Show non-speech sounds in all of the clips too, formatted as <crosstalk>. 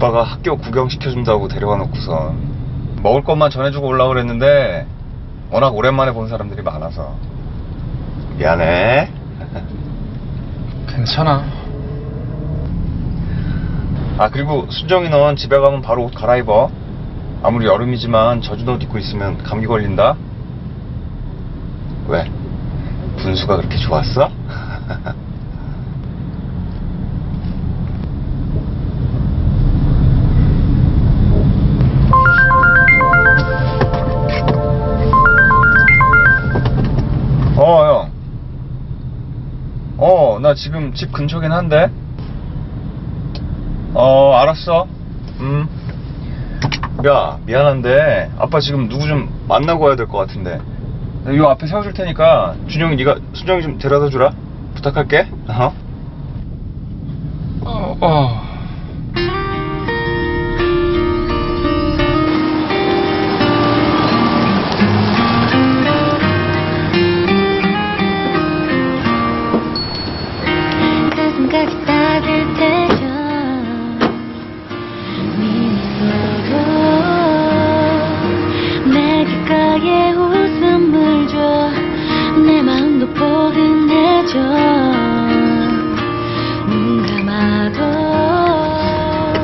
아빠가 학교 구경시켜준다고 데려가 놓고서 먹을 것만 전해주고 올라 그랬는데 워낙 오랜만에 본 사람들이 많아서 미안해. <laughs> 괜찮아. 아 그리고 순정이 넌 집에 가면 바로 옷 갈아입어. 아무리 여름이지만 젖은 옷 입고 있으면 감기 걸린다. 왜? 분수가 그렇게 좋았어? 어, <laughs> 지금 집 근처긴 한데. 어, 알았어. 음. 야, 미안한데 아빠 지금 누구 좀 만나고 와야 될 것 같은데. 요 앞에 세워줄 테니까 준영이 네가 순정이 좀 데려다 주라. 부탁할게. 어? 어, 어.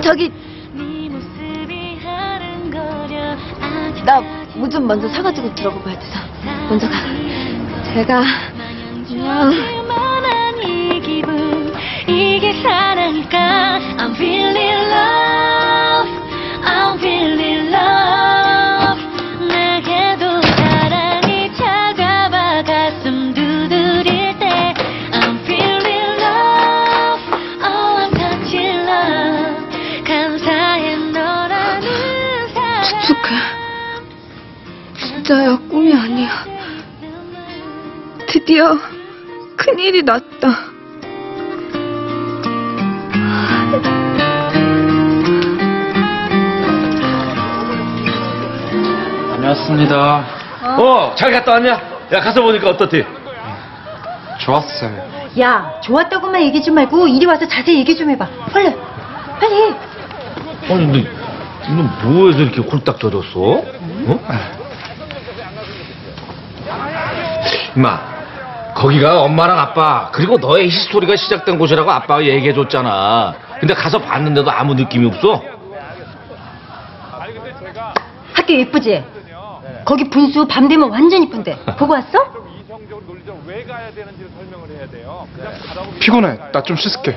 저기 나 뭐 좀 먼저 사가지고 들어가 봐야 돼서 먼저 가. 제가 기분 이게 사랑일까 I'm feeling love 아니야. 드디어 큰일이 났다. 다녀왔습니다. 어, 잘 갔다 왔냐? 야, 가서 보니까 어떻디? 좋았어요. 야, 좋았다고만 얘기하지 말고 이리 와서 자세히 얘기 좀 해봐. 얼른, 빨리. 아니, 근데, 너 뭐해서 이렇게 홀딱 젖었어? 어? 임마, 거기가 엄마랑 아빠, 그리고 너의 히스토리가 시작된 곳이라고 아빠가 얘기해줬잖아. 근데 가서 봤는데도 아무 느낌이 없어? 학교 예쁘지? 거기 분수 밤 되면 완전 이쁜데. 보고 왔어? 피곤해. 나 좀 씻을게.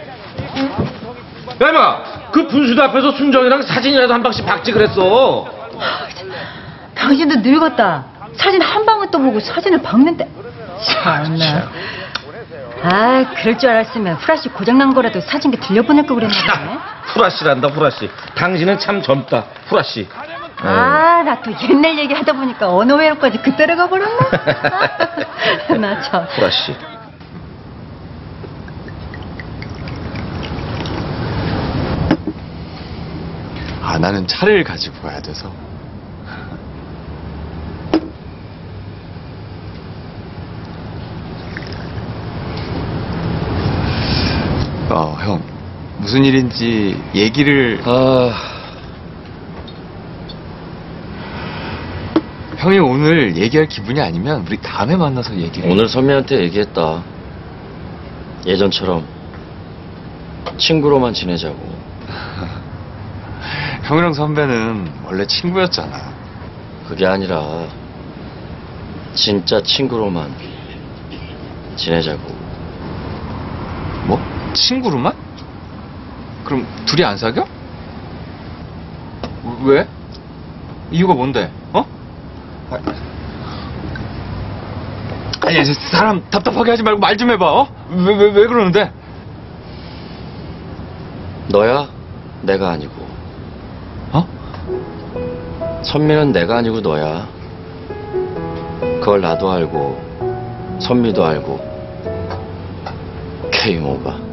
야, 임마, 그 분수대 앞에서 순정이랑 사진이라도 한 방씩 박지 그랬어. 당신도 늙었다. 사진 한 방울 떠보고 사진을 박는데. 참나. 아, 그럴 줄 알았으면 프라시 고장난 거라도 사진기 들려보낼 거 그랬나 보네. 후라씨란다, 후라씨. 당신은 참 젊다, 후라씨. 아, 나 또 옛날 얘기 하다 보니까 언어 외우까지 그때로 가버렸나? <laughs> 나 참. 후라씨. 아, 나는 차를 가지고 가야 돼서. 어, 형. 무슨 일인지 얘기를 아, 형이 오늘 얘기할 기분이 아니면 우리 다음에 만나서 얘기를 오늘 선미한테 얘기했다. 예전처럼 친구로만 지내자고. <laughs> 형이랑 선배는 원래 친구였잖아. 그게 아니라 진짜 친구로만 지내자고. 뭐? 친구로만? 그럼 둘이 안 사겨? 왜? 이유가 뭔데? 어? 아, 아니, 사람 답답하게 하지 말고 말 좀 해봐, 어? 왜, 왜, 왜 그러는데? 너야 내가 아니고. 어? 선미는 내가 아니고 너야. 그걸 나도 알고 선미도 알고. 게임 오버.